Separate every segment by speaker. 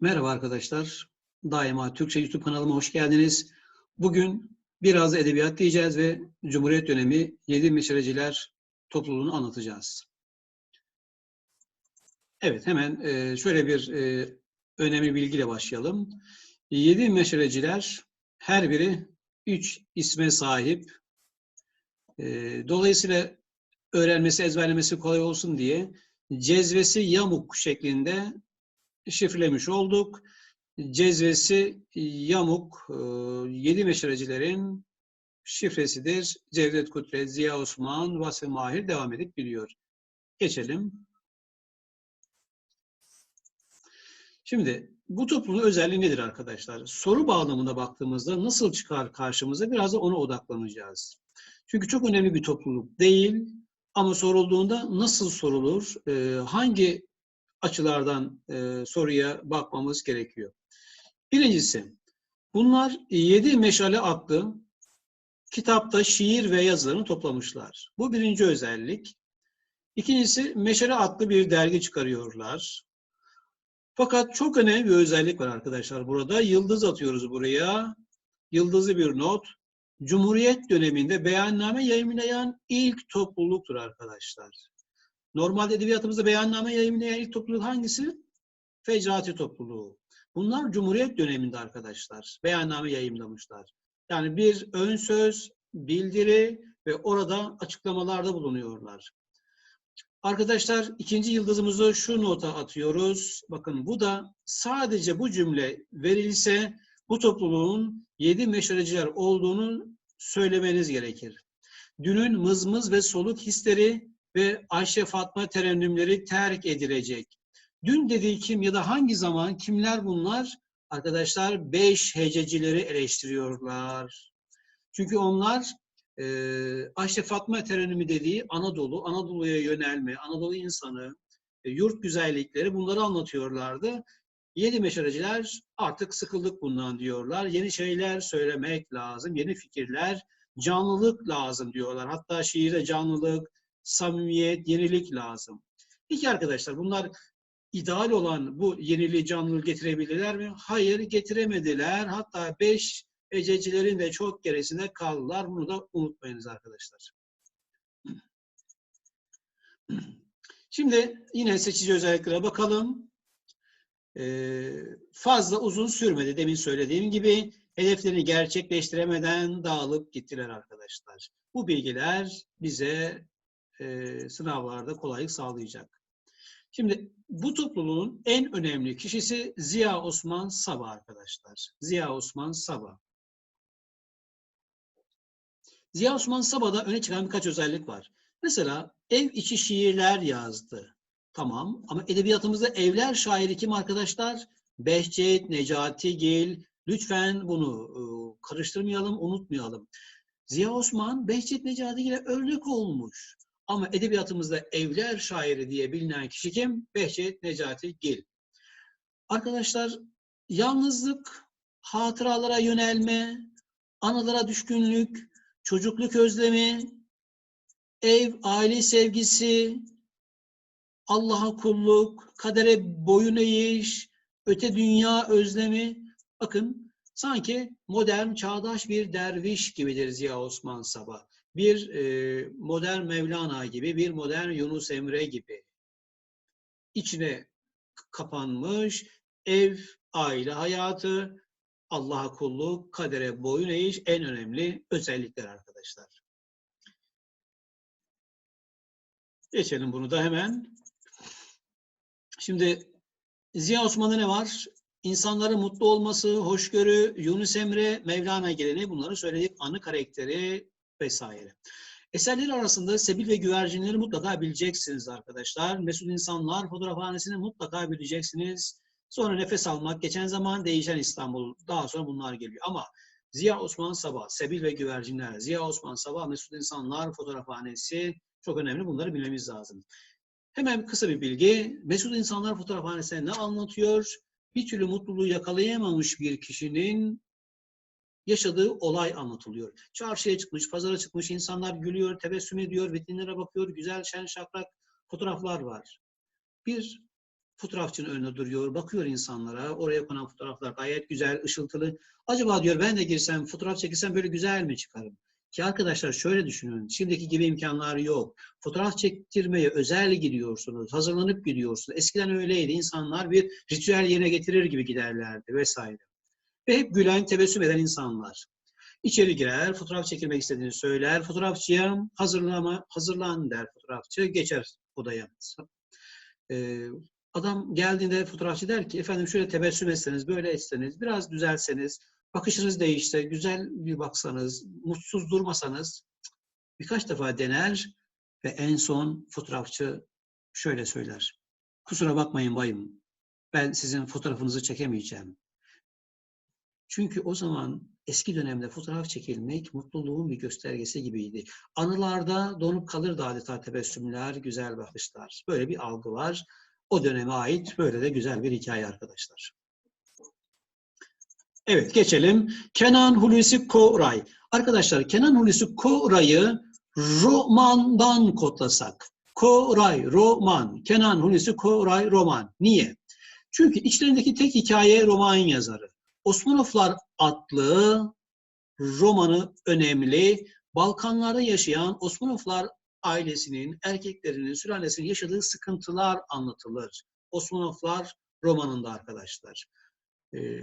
Speaker 1: Merhaba arkadaşlar. Daima Türkçe YouTube kanalıma hoş geldiniz. Bugün biraz edebiyat diyeceğiz ve Cumhuriyet dönemi Yedi Meşaleciler topluluğunu anlatacağız. Evet hemen e, şöyle bir e, önemli bilgiyle başlayalım. Yedi Meşaleciler her biri üç isme sahip. E, Dolayısıyla öğrenmesi, ezberlemesi kolay olsun diye cezvesi yamuk şeklinde şifrelemiş olduk. Cezvesi yamuk, e, yedi meşalecilerin şifresidir. Cevdet Kudret, Ziya Osman, Vasfi Mahir devam edip gidiyor. Geçelim. Şimdi bu toplumun özelliği nedir arkadaşlar? Soru bağlamında baktığımızda nasıl çıkar karşımıza biraz da ona odaklanacağız. Çünkü çok önemli bir topluluk değil ama sorulduğunda nasıl sorulur, e, hangi açılardan e, soruya bakmamız gerekiyor. Birincisi, bunlar Yedi Meşale adlı kitapta şiir ve yazılarını toplamışlar. Bu birinci özellik. İkincisi, Meşale adlı bir dergi çıkarıyorlar. Fakat çok önemli bir özellik var arkadaşlar burada. Yıldız atıyoruz buraya. Yıldızı bir not. Cumhuriyet döneminde beyanname yayınlayan ilk topluluktur arkadaşlar. Normalde edebiyatımızda beyanname yayınlayan ilk topluluk hangisi? Fecrati topluluğu. Bunlar Cumhuriyet döneminde arkadaşlar. Beyanname yayınlamışlar. Yani bir ön söz, bildiri ve orada açıklamalarda bulunuyorlar. Arkadaşlar ikinci yıldızımızı şu nota atıyoruz. Bakın bu da sadece bu cümle verilse bu topluluğun yedi meşaleciler olduğunu söylemeniz gerekir. Dünün mızmız ve soluk hisleri ve Ayşe Fatma terennümleri terk edilecek. Dün dediği kim ya da hangi zaman kimler bunlar? Arkadaşlar beş hececileri eleştiriyorlar. Çünkü onlar e, Ayşe Fatma terennümü dediği Anadolu, Anadolu'ya yönelme, Anadolu insanı, e, yurt güzellikleri bunları anlatıyorlardı. Yedi meşaleciler artık sıkıldık bundan diyorlar. Yeni şeyler söylemek lazım, yeni fikirler, canlılık lazım diyorlar. Hatta şiire canlılık, samimiyet, yenilik lazım. Peki arkadaşlar bunlar ideal olan bu yeniliği canlılığı getirebilirler mi? Hayır getiremediler. Hatta beş ececilerin de çok gerisinde kaldılar. Bunu da unutmayınız arkadaşlar. Şimdi yine seçici özelliklere bakalım. Ee, fazla uzun sürmedi. Demin söylediğim gibi hedeflerini gerçekleştiremeden dağılıp gittiler arkadaşlar. Bu bilgiler bize e, sınavlarda kolaylık sağlayacak. Şimdi bu topluluğun en önemli kişisi Ziya Osman Saba arkadaşlar. Ziya Osman Saba. Ziya Osman Saba'da öne çıkan birkaç özellik var. Mesela ev içi şiirler yazdı. Tamam ama edebiyatımızda evler şairi kim arkadaşlar? Behçet, Necati Gil. Lütfen bunu e, karıştırmayalım, unutmayalım. Ziya Osman Behçet Necati Gil'e örnek olmuş. Ama edebiyatımızda evler şairi diye bilinen kişi kim? Behçet Necati Gil. Arkadaşlar yalnızlık, hatıralara yönelme, anılara düşkünlük, çocukluk özlemi, ev, aile sevgisi, Allah'a kulluk, kadere boyun eğiş, öte dünya özlemi. Bakın sanki modern, çağdaş bir derviş gibidir Ziya Osman Sabah bir e, modern Mevlana gibi, bir modern Yunus Emre gibi içine kapanmış ev, aile hayatı, Allah'a kulluk, kadere boyun eğiş en önemli özellikler arkadaşlar. Geçelim bunu da hemen. Şimdi Ziya Osman'da ne var? İnsanların mutlu olması, hoşgörü, Yunus Emre, Mevlana geleneği bunları söyledik. Anı karakteri, vesaire. Eserleri arasında Sebil ve Güvercinleri mutlaka bileceksiniz arkadaşlar. Mesut İnsanlar fotoğrafhanesini mutlaka bileceksiniz. Sonra nefes almak, geçen zaman değişen İstanbul. Daha sonra bunlar geliyor. Ama Ziya Osman Sabah, Sebil ve Güvercinler, Ziya Osman Sabah, Mesut İnsanlar fotoğrafhanesi çok önemli. Bunları bilmemiz lazım. Hemen kısa bir bilgi. Mesut İnsanlar fotoğrafhanesine ne anlatıyor? Bir türlü mutluluğu yakalayamamış bir kişinin yaşadığı olay anlatılıyor. Çarşıya çıkmış, pazara çıkmış, insanlar gülüyor, tebessüm ediyor, vitrinlere bakıyor, güzel şen şakrak fotoğraflar var. Bir Fotoğrafçının önünde duruyor, bakıyor insanlara. Oraya konan fotoğraflar gayet güzel, ışıltılı. Acaba diyor ben de girsem, fotoğraf çekilsem böyle güzel mi çıkarım? Ki arkadaşlar şöyle düşünün, şimdiki gibi imkanlar yok. Fotoğraf çektirmeye özel gidiyorsunuz, hazırlanıp gidiyorsunuz. Eskiden öyleydi, insanlar bir ritüel yerine getirir gibi giderlerdi vesaire. Ve hep gülen, tebessüm eden insanlar. İçeri girer, fotoğraf çekilmek istediğini söyler. Fotoğrafçıya hazırlama, hazırlan der fotoğrafçı, geçer odaya. Ee, adam geldiğinde fotoğrafçı der ki, efendim şöyle tebessüm etseniz, böyle etseniz, biraz düzelseniz, bakışınız değişse, güzel bir baksanız, mutsuz durmasanız birkaç defa dener ve en son fotoğrafçı şöyle söyler. Kusura bakmayın bayım, ben sizin fotoğrafınızı çekemeyeceğim. Çünkü o zaman eski dönemde fotoğraf çekilmek mutluluğun bir göstergesi gibiydi. Anılarda donup kalırdı adeta tebessümler, güzel bakışlar. Böyle bir algı var. O döneme ait böyle de güzel bir hikaye arkadaşlar. Evet geçelim. Kenan Hulusi Koray. Arkadaşlar Kenan Hulusi Koray'ı romandan kodlasak. Koray, roman. Kenan Hulusi Koray, roman. Niye? Çünkü içlerindeki tek hikaye roman yazarı. Osmanovlar adlı romanı önemli. Balkanlarda yaşayan Osmanovlar ailesinin, erkeklerinin, sülalesinin yaşadığı sıkıntılar anlatılır. Osmanovlar romanında arkadaşlar. Ee,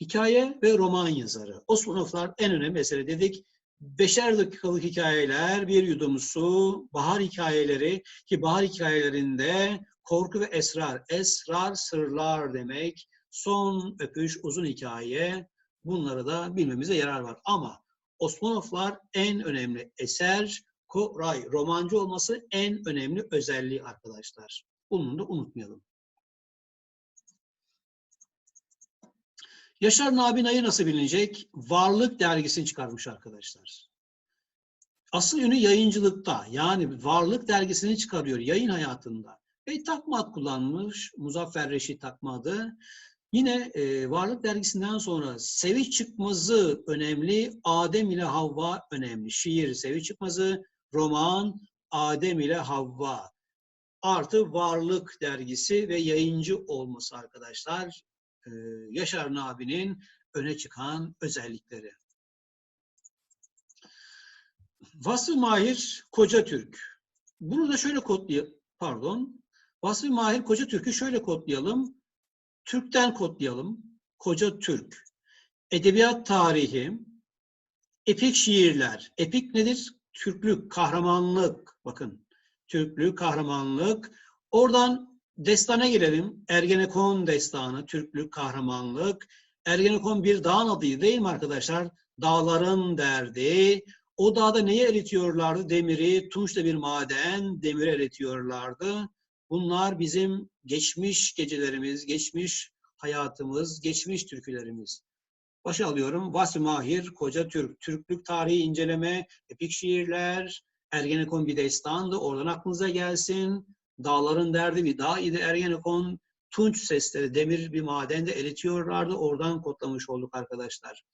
Speaker 1: hikaye ve roman yazarı. Osmanovlar en önemli mesele dedik. Beşer dakikalık hikayeler, bir yudum su, bahar hikayeleri ki bahar hikayelerinde korku ve esrar, esrar sırlar demek, son öpüş, uzun hikaye bunları da bilmemize yarar var. Ama Osmanovlar en önemli eser, Koray, romancı olması en önemli özelliği arkadaşlar. Bunu da unutmayalım. Yaşar Nabi Nayı nasıl bilinecek? Varlık dergisini çıkarmış arkadaşlar. Asıl yönü yayıncılıkta. Yani Varlık dergisini çıkarıyor yayın hayatında. Ve takma ad kullanmış. Muzaffer Reşit takma adı. Yine e, Varlık dergisinden sonra Sevi Çıkmazı önemli, Adem ile Havva önemli. Şiir Sevi Çıkmazı, roman Adem ile Havva. Artı Varlık dergisi ve yayıncı olması arkadaşlar. Ee, Yaşar Nabi'nin öne çıkan özellikleri. Vasfı Mahir Koca Türk. Bunu da şöyle kodlayalım. Pardon. Vasfı Mahir Koca Türk'ü şöyle kodlayalım. Türk'ten kodlayalım. Koca Türk. Edebiyat tarihi, epik şiirler. Epik nedir? Türklük, kahramanlık. Bakın. Türklük, kahramanlık. Oradan Destana gelelim. Ergenekon destanı, Türklük, kahramanlık. Ergenekon bir dağın adıydı değil mi arkadaşlar? Dağların derdi. O dağda neyi eritiyorlardı? Demiri, tunç da bir maden, demiri eritiyorlardı. Bunlar bizim geçmiş gecelerimiz, geçmiş hayatımız, geçmiş türkülerimiz. Başa alıyorum. Vasfi Mahir, Koca Türk, Türklük tarihi inceleme, epik şiirler, Ergenekon bir destandı. Oradan aklınıza gelsin. Dağların derdi bir dağ idi Ergenekon. Tunç sesleri demir bir madende eritiyorlardı. Oradan kodlamış olduk arkadaşlar.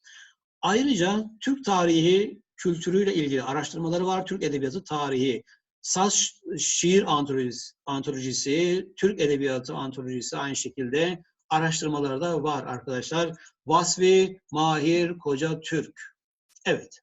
Speaker 1: Ayrıca Türk tarihi kültürüyle ilgili araştırmaları var. Türk edebiyatı tarihi. Saz şiir antolojisi, antolojisi, Türk edebiyatı antolojisi aynı şekilde araştırmaları da var arkadaşlar. Vasfi Mahir Koca Türk. Evet.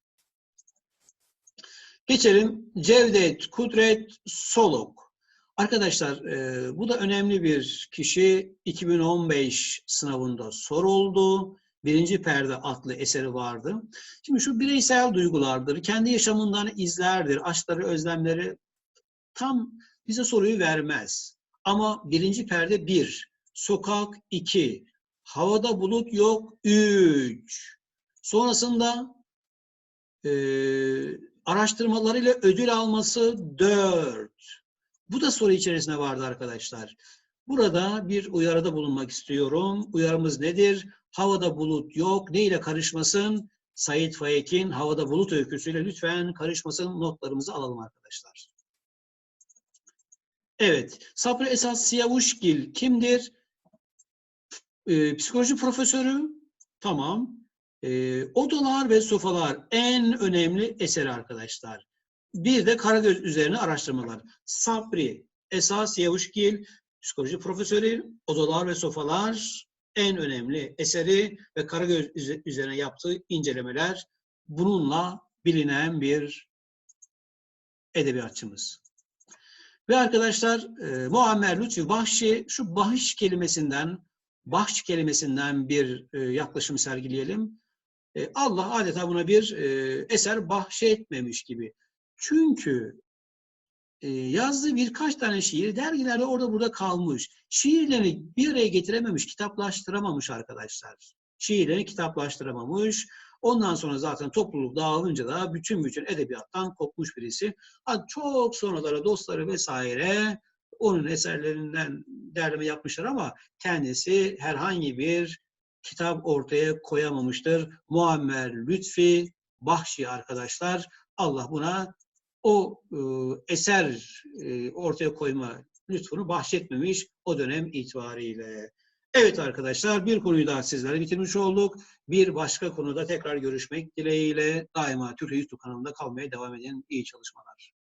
Speaker 1: Geçelim Cevdet Kudret Solok. Arkadaşlar e, bu da önemli bir kişi. 2015 sınavında soruldu. Birinci Perde adlı eseri vardı. Şimdi şu bireysel duygulardır, kendi yaşamından izlerdir, aşkları, özlemleri tam bize soruyu vermez. Ama birinci perde bir, sokak iki, havada bulut yok üç. Sonrasında e, araştırmalarıyla ödül alması dört. Bu da soru içerisinde vardı arkadaşlar. Burada bir uyarıda bulunmak istiyorum. Uyarımız nedir? Havada bulut yok. Ne ile karışmasın? Said Faik'in Havada Bulut öyküsüyle lütfen karışmasın notlarımızı alalım arkadaşlar. Evet. Sabri Esas Siyavuşgil kimdir? Ee, psikoloji profesörü. Tamam. Ee, Odalar ve Sofalar en önemli eseri arkadaşlar. Bir de Karagöz üzerine araştırmalar. Sabri Esas Yavuşgil psikoloji profesörü, Odalar ve Sofalar en önemli eseri ve Karagöz üze- üzerine yaptığı incelemeler bununla bilinen bir edebiyatçımız. Ve arkadaşlar e, Muammer Lütfi Bahşi şu bahş kelimesinden bahş kelimesinden bir e, yaklaşım sergileyelim. E, Allah adeta buna bir e, eser bahşetmemiş gibi. Çünkü e, yazdığı birkaç tane şiir dergilerde orada burada kalmış. Şiirlerini bir araya getirememiş, kitaplaştıramamış arkadaşlar. Şiirlerini kitaplaştıramamış. Ondan sonra zaten topluluk dağılınca da bütün bütün edebiyattan kopmuş birisi. Çok sonralara dostları vesaire onun eserlerinden derleme yapmışlar ama kendisi herhangi bir kitap ortaya koyamamıştır. Muammer Lütfi Bahşi arkadaşlar Allah buna o e, eser e, ortaya koyma lütfunu bahşetmemiş o dönem itibariyle. Evet arkadaşlar bir konuyu daha sizlere bitirmiş olduk. Bir başka konuda tekrar görüşmek dileğiyle daima Türkiye YouTube kanalında kalmaya devam edin. İyi çalışmalar.